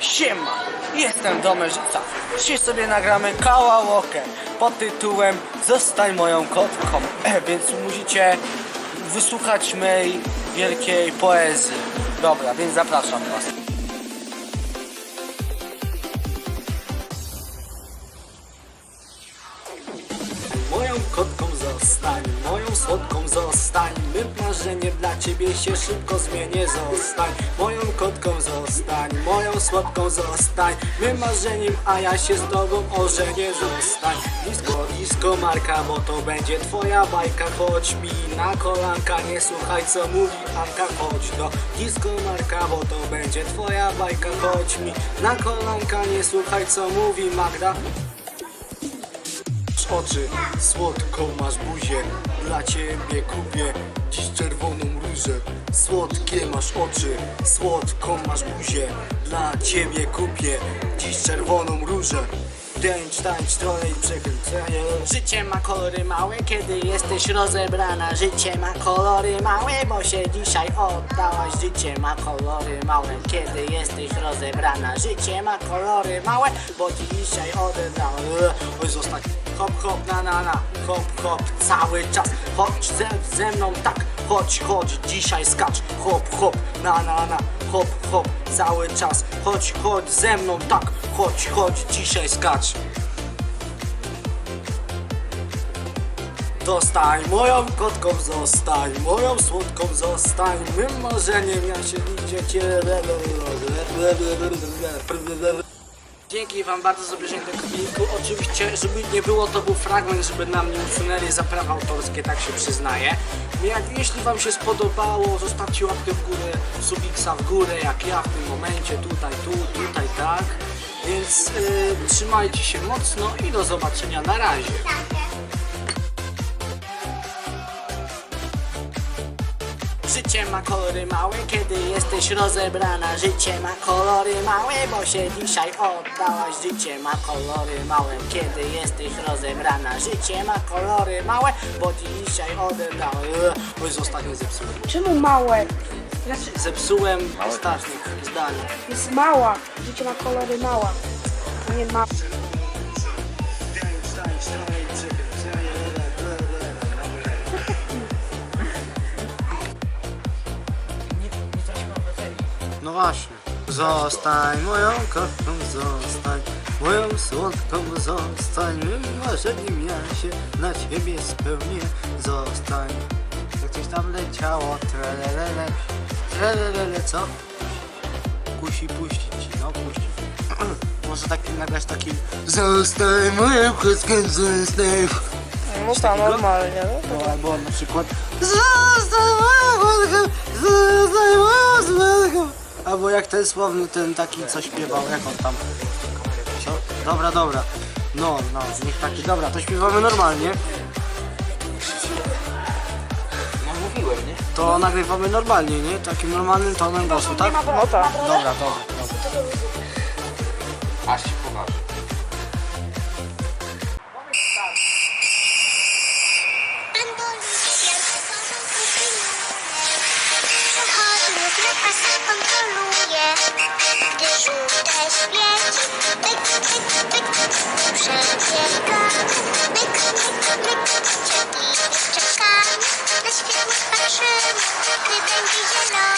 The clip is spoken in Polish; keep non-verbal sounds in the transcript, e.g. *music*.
Siema, jestem Domerzyca. Dzisiaj sobie nagramy kawałkę pod tytułem Zostań moją kotką. E, więc musicie wysłuchać mej wielkiej poezji. Dobra, więc zapraszam was. Moją kotką zostań, moją słodką zostań Mym marzeniem dla ciebie się szybko zmienię. Zostań, moją kotką zostań, moją słodką zostań Mym marzeniem, a ja się z tobą ożenię. Zostań, disco, disco marka, bo to będzie twoja bajka. Chodź mi na kolanka, nie słuchaj co mówi Anka. Chodź do disco marka, bo to będzie twoja bajka. Chodź mi na kolanka, nie słuchaj co mówi Magda oczy, słodką masz buzię Dla ciebie kupię dziś czerwoną różę Słodkie masz oczy, słodką masz buzię Dla ciebie kupię dziś czerwoną różę. Tańcz, tańcz, i przekręcenie Życie ma kolory małe, kiedy jesteś rozebrana. Życie ma kolory małe, bo się dzisiaj oddałaś. Życie ma kolory małe, kiedy jesteś rozebrana. Życie ma kolory małe, bo dzisiaj odebrałaś Oj, zostań Hop, hop, na, na, na, hop, hop, cały czas. Chodź ze, ze mną tak, chodź, chodź, dzisiaj skacz. Hop, hop, na, na, na, hop, hop, cały czas. Chodź, chodź ze mną tak, chodź, chodź, dzisiaj skacz. Zostań moją kotką, zostań moją słodką, zostań. Mym marzeniem, ja się idzie cię Dzięki wam bardzo za obejrzenie tego filmiku. Oczywiście, żeby nie było, to był fragment, żeby nam nie usunęli za prawa autorskie, tak się przyznaję. Jak, jeśli wam się spodobało, zostawcie łapkę w górę, subiksa w górę, jak ja w tym momencie, tutaj, tu, tutaj, tak. Więc yy, trzymajcie się mocno i do zobaczenia na razie. Życie ma kolory małe, kiedy jesteś rozebrana Życie ma kolory małe, bo się dzisiaj oddałaś Życie ma kolory małe, kiedy jesteś rozebrana Życie ma kolory małe, bo dzisiaj odebrałaś Oj, ostatnio zepsułem Czemu małe? Znaczy, Zepsułem ostatnie zdanie jest mała. Życie ma kolory mała. Nie ma. No właśnie. Zostań moją kotką, zostań moją słodką, zostań mym marzeniem, ja się na ciebie spełnię. Zostań. Jak coś tam leciało, trelelele, trelelele, co? Kusi puścić ci, no puścić. *clears throat* Może taki nagrać taki Zostań moją kotką, zostań. No to normalnie. No, albo na przykład Zostań moją Albo jak ten słowny, ten taki co śpiewał, jak on tam. Co? Dobra, dobra. No, no, niech taki, dobra, to śpiewamy normalnie. No mówiłem, nie? To nagrywamy normalnie, nie? Takim normalnym tonem głosu, tak? No tak. Dobra, dobra, dobra. Aż pasach kontroluje Gdy żółte świeci Byk, byk, byk Przebiega. Byk, byk, byk Ciągnie czekamy Na światło patrzymy Gdy będzie